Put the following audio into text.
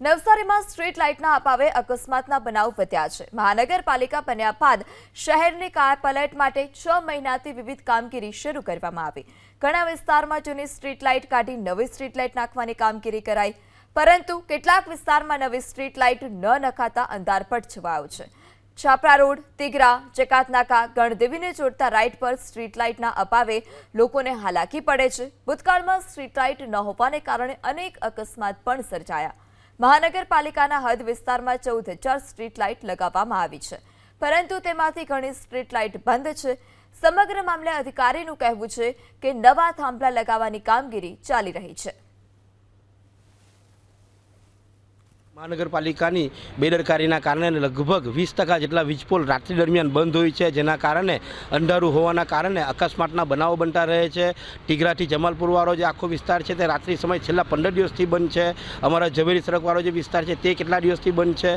નવસારીમાં સ્ટ્રીટ લાઇટના અપાવે અકસ્માતના બનાવ વધ્યા છે. મહાનગરપાલિકા બન્યા બાદ શહેરની કાર પલટ માટે છ મહિનાથી વિવિધ કામગીરી શરૂ કરવામાં આવી. ઘણા વિસ્તારમાં જૂની સ્ટ્રીટ લાઇટ કાઢી નવી સ્ટ્રીટ લાઇટ નાખવાની કામગીરી કરાઈ. પરંતુ કેટલાક વિસ્તારમાં નવી સ્ટ્રીટ લાઇટ ન નખાતા અંધારપટ છવાયો છે. છાપરા રોડ, તિગરા જકાતનાકા ગણદેવીને જોડતા રાઇટ પર સ્ટ્રીટ લાઇટના અભાવે લોકોને હાલાકી પડે છે. ભૂતકાળમાં સ્ટ્રીટ લાઇટ ન હોવાને કારણે અનેક અકસ્માત પણ સર્જાયા. મહાનગરપાલિકાના હદ વિસ્તારમાં ચૌદ હજાર સ્ટ્રીટ લાઇટ લગાવવામાં આવી છે. પરંતુ તેમાંથી ઘણી સ્ટ્રીટ લાઇટ બંધ છે. સમગ્ર મામલે અધિકારીનું કહેવું છે કે નવા થાંભલા લગાવવાની કામગીરી ચાલી રહી છે. મહાનગરપાલિકાની બેદરકારીના કારણે લગભગ વીસ ટકા જેટલા વીજપોલ રાત્રિ દરમિયાન બંધ હોય છે, જેના કારણે અંધારું હોવાના કારણે અકસ્માતના બનાવો બનતા રહે છે. ટીગરાથી જમાલપુરવાળો જે આખો વિસ્તાર છે, તે રાત્રિ સમય છેલ્લા પંદર દિવસથી બંધ છે. અમારા ઝવેરી સડકવાળો જે વિસ્તાર છે, તે કેટલા દિવસથી બંધ છે?